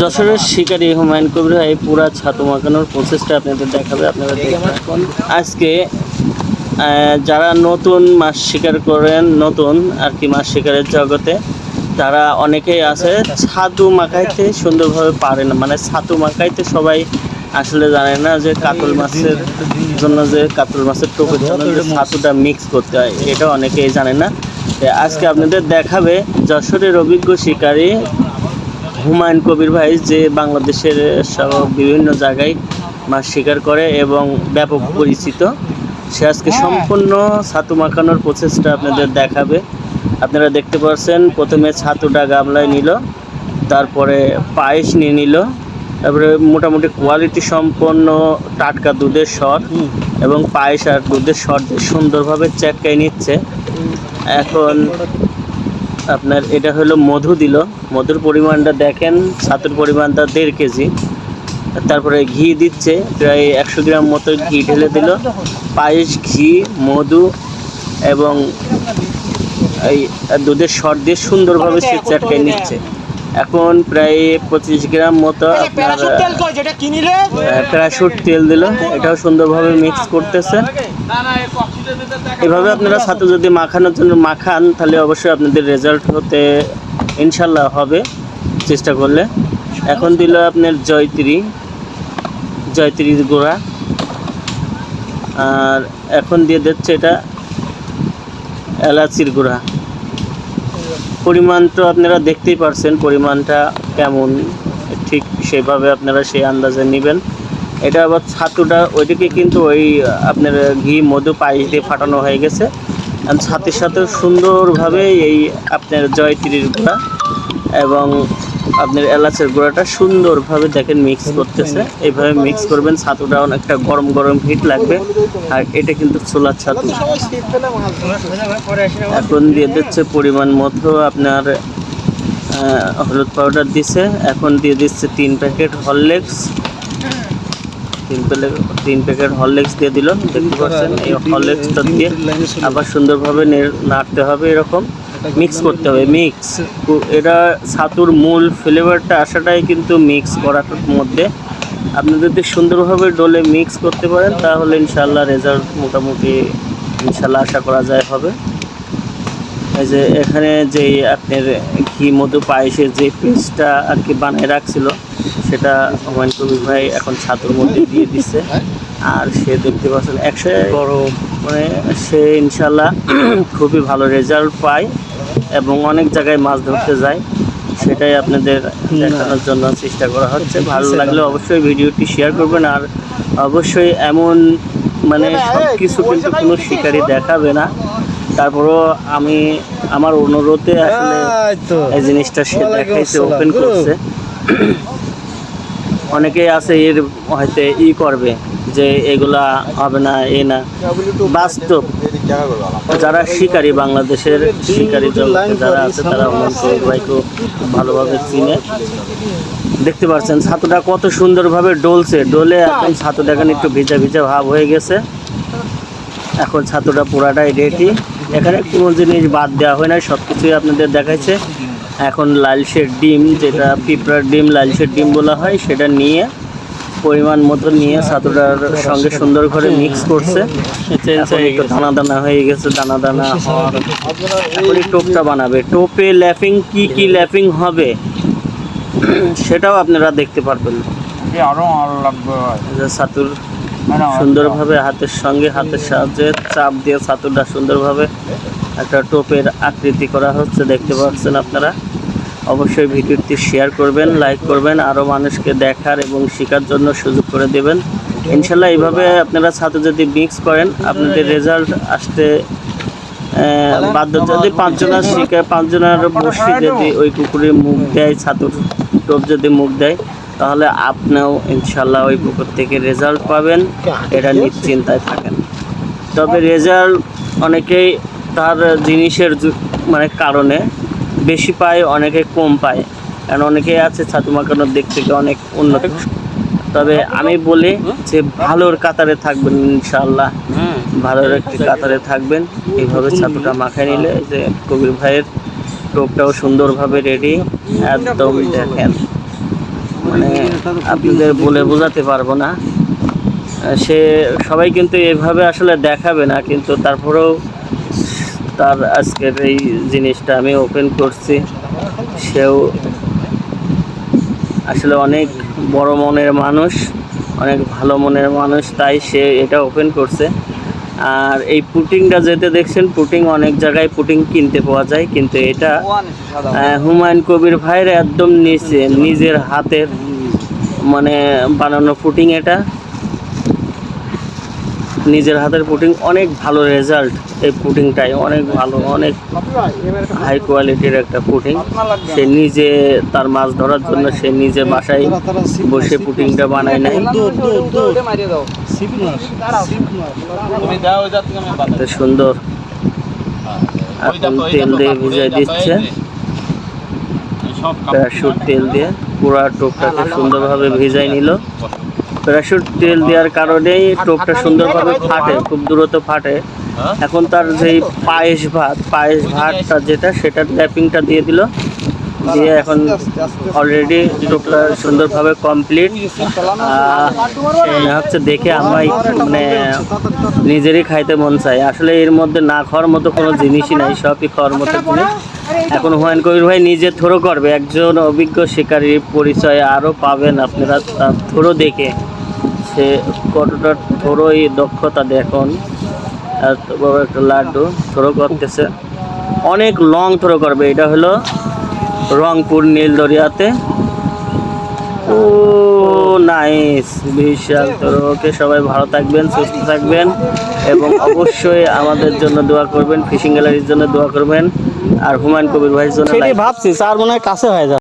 যশোরের শিকারী হুমায়ুন কবির ভাই পুরা ছাতু মাখানোর প্রসেসটা আপনাদের দেখাবে, আপনারা আজকে যারা নতুন মাছ শিকার করেন, নতুন আর কি মাছ শিকারের জগতে, তারা অনেকেই আছে, ছাতু মাখাইতে সুন্দরভাবে পারে না। মানে ছাতু মাখাইতে সবাই আসলে জানে না যে কাতল মাছের জন্য যে কাতল মাছের টোপের জন্য যে ছাতুটা মিক্স করতে হয়, এটা অনেকেই জানে না। আজকে আপনাদের দেখাবে যশোরের অভিজ্ঞ শিকারী হুমায়ুন কবির ভাই যে বাংলাদেশের সব বিভিন্ন জায়গায় মাছ শিকার করে এবং ব্যাপক পরিচিত সে আজকে সম্পূর্ণ ছাতু মাখানোর প্রসেসটা আপনাদের দেখাবে। আপনারা দেখতে পাচ্ছেন প্রথমে ছাতুটা গামলায় নিল তারপরে পায়েস নিয়ে নিল তারপরে মোটামুটি কোয়ালিটি সম্পন্ন টাটকা দুধের সর এবং পায়েস আর দুধের সর সুন্দরভাবে চ্যাটকাই নিচ্ছে। এখন আপনার এটা হলো মধু দিল। মধুর পরিমাণটা দেখেন ছাতুর পরিমাণটা দেড় কেজি। তারপরে ঘি দিচ্ছে প্রায় একশো গ্রাম মতো ঘি ঢেলে দিল। পায়েস ঘি মধু এবং এই দুধের শর দিয়ে সুন্দরভাবে সে চাটকে নিচ্ছে। এখন প্রায় পঁচিশ গ্রাম মতো প্যারাশুট তেল দিল। এটাও সুন্দরভাবে মিক্স করতেছে। এভাবে আপনারা ছাতু যদি মাখানোর জন্য মাখান তাহলে অবশ্যই আপনাদের রেজাল্ট হতে ইনশাল্লাহ হবে চেষ্টা করলে। এখন দিল আপনার জয়ত্রী জয়ত্রীর গোড়া। আর এখন দিয়ে দিচ্ছে এটা এলাচির গুঁড়া। পরিমাণ তো আপনারা দেখতেই পারছেন, পরিমাণটা কেমন, ঠিক সেভাবে আপনারা সেই আন্দাজে নেবেন। এটা আবার ছাতুটা ওইটিকে কিন্তু ওই, আপনার ঘি, মধু, পায়েস দিয়ে ফাটানো হয়ে গেছে। ছাতের সাথে সুন্দরভাবে এই আপনার জয়ত্রীর গুঁড়া এবং আপনার এলাচের গুঁড়াটা সুন্দরভাবে দেখেন মিক্স করতেছে। এইভাবে মিক্স করবেন, ছাতুটা অনেকটা গরম গরম হিট লাগবে। আর এটা কিন্তু ছোলার ছাতু। এখন দিয়ে দিচ্ছে পরিমাণ মতো আপনার হলুদ পাউডার দিছে। এখন দিয়ে দিচ্ছে তিন প্যাকেট হরলিক্স তিন প্যাকেট তিন প্যাকেট হরলিক্স দিয়ে দিল দেখতে পাচ্ছেন, এই হরলিক্সটা দিয়ে আবার সুন্দরভাবে নাড়তে হবে এরকম। মিক্স করতে হবে মিক্স এটা ছাতুর মূল ফ্লেভারটা আসাটাই কিন্তু মিক্স করার মধ্যে। আপনি যদি সুন্দরভাবে ডোলে মিক্স করতে পারেন তাহলে ইনশাল্লাহ রেজাল্ট মোটামুটি ইনশাল্লাহ আশা করা যায় হবে। এই যে এখানে যে আপনার ঘি মধু পায়েসের যে পেস্টটা আর কি বানিয়ে রাখছিল সেটা হুমায়ুন কবির ভাই এখন ছাতুর মধ্যে দিয়ে দিচ্ছে। আর সে দেখতে পাচ্ছেন একশো বড় মানে সে ইনশাল্লাহ খুবই ভালো রেজাল্ট পায়। এবং অনেক জায়গায় মাছ ধরতে যায়। সেটাই আপনাদের দেখানোর জন্য চেষ্টা করা হচ্ছে। ভালো লাগলে অবশ্যই ভিডিওটি শেয়ার করবেন আর অবশ্যই এমন মানে সব কিছু কিন্তু কোনো শিকারি দেখাবে না। তারপরও আমি আমার অনুরোধে আসলে এই জিনিসটা সে দেখাইছে ওপেন করছে। অনেকেই আছে এর হয়তো ই করবে যে এগুলা হবে না এ না। বাস্তব। যারা শিকারী, বাংলাদেশের শিকারী যারা আছে, তারা অমন ভাইকে ভালোভাবে চিনে। দেখতে পাচ্ছেন, ছাতুটা কত সুন্দরভাবে ডলছে। ডলে এখন ছাতু দেখেন একটু ভিজা ভিজা ভাব হয়ে গেছে। এখন ছাতুটা পুরাটাই রেডি এখানে কোনো জিনিস বাদ দেওয়া হয় না সব কিছুই আপনাদের দেখাচ্ছে এখন লালসের ডিম, যেটা পিঁপড়ার ডিম লালসের ডিম বলা হয়, সেটা নিয়ে পরিমাণ মতো নিয়ে ছাতুটার সঙ্গে সুন্দর করে মিক্স করছে। একটু দানা দানা হয়ে গেছে দানা দানা হওয়ার। এখন টোপটা বানাবে। টোপে ল্যাপিং কি কি ল্যাপিং হবে? সেটাও আপনারা দেখতে পারবেন। ছাতুর সুন্দরভাবে হাতের সঙ্গে হাতের সাহায্যে চাপ দিয়ে ছাতুটা সুন্দরভাবে একটা টোপের আকৃতি করা হচ্ছে দেখতে পাচ্ছেন আপনারা। অবশ্যই ভিডিওটি শেয়ার করবেন, লাইক করবেন আরও মানুষকে দেখার এবং শেখার জন্য সুযোগ করে দেবেন। ইনশাল্লাহ এইভাবে আপনারা ছাতু যদি মিক্স করেন, আপনাদের রেজাল্ট আসতে বাধ্য যদি পাঁচজনের শিখায় পাঁচজনের বসি যদি ওই কুকুরে মুখ দেয়, ছাতুর টোপ যদি মুখ দেয়, তাহলে আপনিও ইনশাল্লাহ ওই পুকুর থেকে রেজাল্ট পাবেন। এটা নিশ্চিন্তায় থাকেন। তবে রেজাল্ট অনেকেই তার জিনিসের মানে কারণে বেশি পায়, অনেকে কম পায়। কারণ অনেকে আছে ছাতু মাখানোর দিক থেকে অনেক উন্নত। তবে আমি বলি যে, ভালোর কাতারে থাকবেন ইনশাল্লাহ ভালোর একটি কাতারে থাকবেন। এইভাবে ছাতুটা মাখায় নিলে যে কবির ভাইয়ের টোপটাও সুন্দরভাবে রেডি একদম দেখেন মানে আপনাদের বলে বোঝাতে পারব না। সে সবাই কিন্তু এভাবে আসলে দেখাবে না, কিন্তু তারপরেও তার আজকের এই জিনিসটা আমি ওপেন করছি। সেও আসলে অনেক বড় মনের মানুষ, অনেক ভালো মনের মানুষ, তাই সে এটা ওপেন করছে। আর এই পুটিংটা যেতে দেখছেন, পুটিং অনেক জায়গায় পুটিং কিনতে পাওয়া যায়, কিন্তু এটা হুমায়ুন কবির ভাইয়ের একদম নিচে, নিজের হাতের মানে বানানো পুটিং এটা। নিজের হাতের পুটিং, অনেক ভালো রেজাল্ট এই পুটিংটাই, অনেক ভালো, অনেক হাই কোয়ালিটির একটা পুটিং। সে নিজে তার মাছ ধরার জন্য সে নিজে বাসায় বসে পুটিংটা বানায় নাই সুন্দর। এখন তেল দিয়ে ভিজাই দিচ্ছে। প্যারাশুট তেল দিয়ে পুরা টোপটাকে সুন্দরভাবে ভিজাই নিল। প্যারাশুট তেল দেওয়ার কারণেই টোপটা সুন্দরভাবে ফাটে খুব দ্রুত ফাটে। হ্যাঁ? এখন তার যেই পায়েস ভাত পায়েস ভাতটা যেটা সেটার ট্যাপিংটা দিয়ে দিল। দিয়ে এখন অলরেডি টোপটা সুন্দরভাবে কমপ্লিট হচ্ছে দেখে আমায় মানে নিজেরই খাইতে মন চাই আসলে এর মধ্যে না খাওয়ার মতো কোনো জিনিসই নাই সবই খাওয়ার মতো জিনিস। এখন হুমায়ুন কবির ভাই নিজে থ্রো করবে, একজন অভিজ্ঞ শিকারীর পরিচয় আরও পাবেন আপনারা থ্রো দেখে। সে কতটা থ্রোই দক্ষতা দেখুন এত বড় একটা লাড্ডু, থ্রো করতেছে। অনেক লং থ্রো করবে, এটা হলো রংপুর নীলদরিয়াতে। ও নাইস বিশাল ওকে সবাই ভালো থাকবেন সুস্থ থাকবেন এবং অবশ্যই আমাদের জন্য দোয়া করবেন ফিশিং গ্যালারির জন্য দোয়া করবেন আর হুমায়ুন কবির ভাইয়ের জন্য ভাবছি স্যার মনে হয় কাছে হয়ে যাবে।